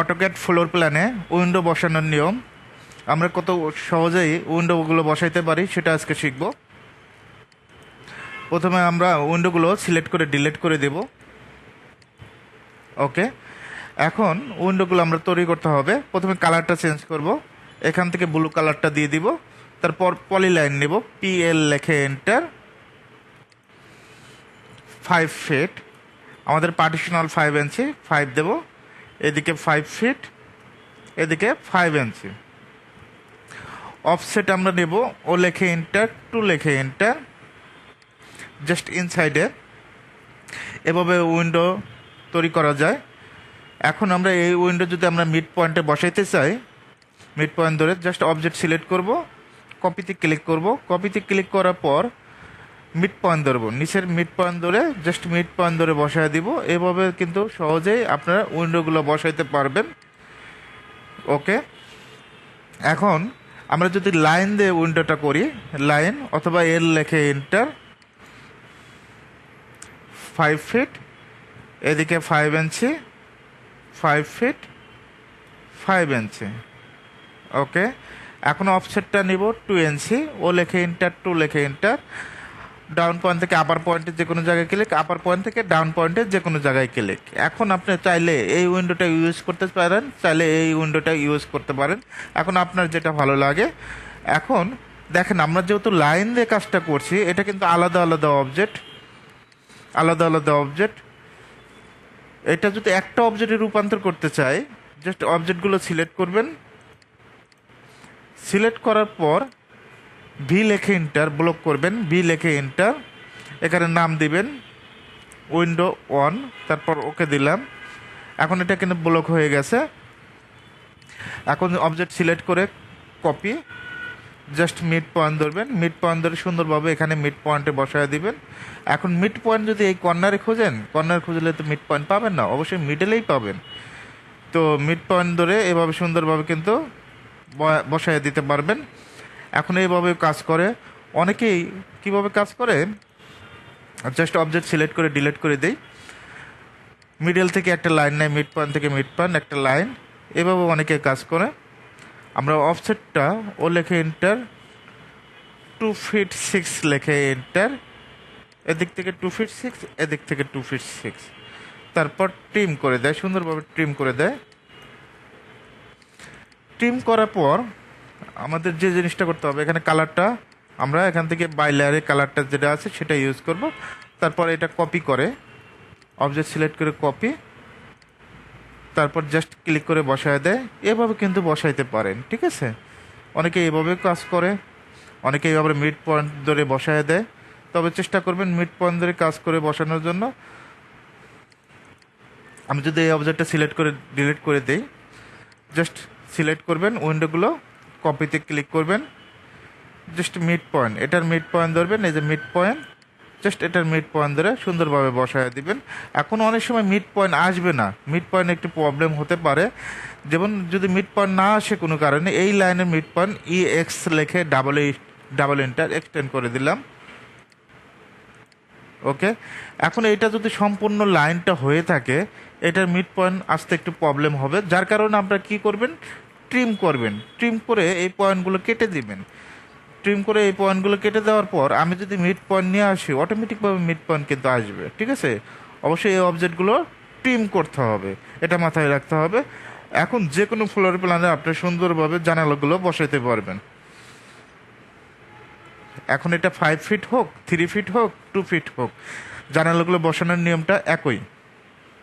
AutoCAD floor প্ল্যানে window বসানোর নিয়ম। আমরা কত সহজেই উইন্ডোগুলো বসাইতে পারি সেটা আজকে শিখব। প্রথমে আমরা উইন্ডোগুলো সিলেক্ট করে ডিলিট করে দেব। ওকে এখন উইন্ডোগুলো আমরা তৈরি করতে হবে। প্রথমে কালারটা চেঞ্জ করব। এখান থেকে ব্লু কালারটা দিয়ে দিব। তারপর পলি লাইন নেব পিএল লেখে এন্টার ফাইভ ফিট আমাদের পার্টিশনাল ফাইভ ইঞ্চি ফাইভ দেব। এদিকে ফাইভ ফিট এদিকে ফাইভ ইঞ্চি অফসেট আমরা নেব, ও লেখে এন্টার টু লেখে এন্টার জাস্ট ইনসাইডে এভাবে উইন্ডো তৈরি করা যায়। এখন আমরা এই উইন্ডো যদি আমরা মিড পয়েন্টে বসাইতে চাই মিড পয়েন্ট ধরে জাস্ট অবজেক্ট সিলেক্ট করব কপিতে ক্লিক করব। কপিতে ক্লিক করার পর মিড পয়েন্ট ধরবো নিচের মিড পয়েন্ট ধরে জাস্ট মিড পয়েন্ট ধরে বসায় দিব। এভাবে কিন্তু সহজেই আপনারা উইন্ডোগুলো বসাইতে পারবেন। ওকে? এখন আমরা যদি লাইন দিয়ে উইন্ডোটা করি, লাইন অথবা এল লেখে এন্টার ফাইভ ফিট এদিকে five inch five feet five inch okay? এখন অফসেটটা নিব টু ইঞ্চি ও লেখে ইন্টার টু লেখে ইন্টার ডাউন পয়েন্ট থেকে আপার পয়েন্টে যে কোনো জায়গায় ক্লিক আপার পয়েন্ট থেকে ডাউন পয়েন্টের যে কোনো জায়গায় ক্লিক এখন আপনি চাইলে এই উইন্ডোটা ইউজ করতে পারেন, চাইলে এই উইন্ডোটা ইউজ করতে পারেন। এখন আপনার যেটা ভালো লাগে, এখন দেখেন আমরা যেহেতু লাইন দিয়ে কাজটা করছি, এটা কিন্তু আলাদা আলাদা অবজেক্ট আলাদা আলাদা অবজেক্ট এটা যদি একটা অবজেক্টে রূপান্তর করতে চাই জাস্ট অবজেক্টগুলো সিলেক্ট করবেন। সিলেক্ট করার পর ভি লেখে এন্টার ব্লক করবেন ভি লেখে এন্টার এখানে নাম দিবেন উইন্ডো ওয়ান তারপর ওকে দিলাম। এখন এটা কিন্তু ব্লক হয়ে গেছে। এখন অবজেক্ট সিলেক্ট করে কপি জাস্ট মিড পয়েন্ট ধরবেন। মিড পয়েন্ট ধরে সুন্দরভাবে এখানে মিড পয়েন্টে বসায় দিবেন। এখন মিড পয়েন্ট যদি এই কর্নারে খোঁজেন কর্নার খুঁজলে তো মিড পয়েন্ট পাবেন না, অবশ্যই মিডলেই পাবেন। তো মিড পয়েন্ট ধরে এভাবে সুন্দরভাবে কিন্তু বসায় দিতে পারবেন। এখন এইভাবে কাজ করে। অনেকেই কীভাবে কাজ করে? জাস্ট অবজেক্ট সিলেক্ট করে ডিলিট করে দেই। মিডল থেকে একটা লাইন নেয় মিড পয়েন্ট থেকে মিড পয়েন্ট একটা লাইন এভাবে অনেকে কাজ করে। আমরা অফসেটটা ও লেখে এন্টার টু ফিট সিক্স লেখে এন্টার এদিক থেকে টু ফিট সিক্স এদিক থেকে টু ফিট সিক্স তারপর ট্রিম করে দেয়, সুন্দরভাবে ট্রিম করে দেয়। ট্রিম করার পর আমাদের যে জিনিসটা করতে হবে, এখানে কালারটা আমরা এখান থেকে বাই লেয়ারে কালারটা যেটা আছে সেটা ইউজ করব। তারপর এটা কপি করে অবজেক্ট সিলেক্ট করে কপি তারপর জাস্ট ক্লিক করে বসায় দেয়। এভাবে কিন্তু বসাইতে পারেন, ঠিক আছে? অনেকে এভাবে কাজ করে, অনেকে এভাবে মিড পয়েন্ট ধরে বসায় দেয়। তবে চেষ্টা করবেন মিড পয়েন্ট ধরে কাজ করে বসানোর জন্য। আমি যদি এই অবজেক্টটা সিলেক্ট করে ডিলিট করে দিই জাস্ট সিলেক্ট করবেন উইন্ডোগুলো কপিতে ক্লিক করবেন। জাস্ট মিড পয়েন্ট এটার মিড পয়েন্ট ধরবেন, এই যে মিড পয়েন্ট জাস্ট এটার মিড পয়েন্ট ধরে সুন্দরভাবে বসায় দিবেন। এখন অনেক সময় মিড পয়েন্ট আসবে না মিড পয়েন্ট একটু প্রবলেম হতে পারে। যেমন যদি মিড পয়েন্ট না আসে কোনো কারণে, এই লাইনের মিড পয়েন্ট ই এক্স লেখে ডাবল ডাবল এন্টার এক্সটেন্ড করে দিলাম। ওকে এখন এটা যদি সম্পূর্ণ লাইনটা হয়ে থাকে, এটার মিড পয়েন্ট আসতে একটু প্রবলেম হবে। যার কারণে আপনারা কি করবেন? ট্রিম করবেন। ট্রিম করে এই পয়েন্টগুলো কেটে দিবেন। ট্রিম করে এই পয়েন্টগুলো কেটে দেওয়ার পর আমি যদি মিড পয়েন্ট নিয়ে আসি অটোমেটিকভাবে মিড পয়েন্ট কিন্তু আসবে, ঠিক আছে? অবশ্যই এই অবজেক্টগুলো ট্রিম করতে হবে, এটা মাথায় রাখতে হবে। এখন যে কোনো ফ্লোর প্ল্যানে আপনি সুন্দরভাবে জানালাগুলো বসাইতে পারবেন। এখন এটা ফাইভ ফিট হোক থ্রি ফিট হোক টু ফিট হোক, জানালাগুলো বসানোর নিয়মটা একই।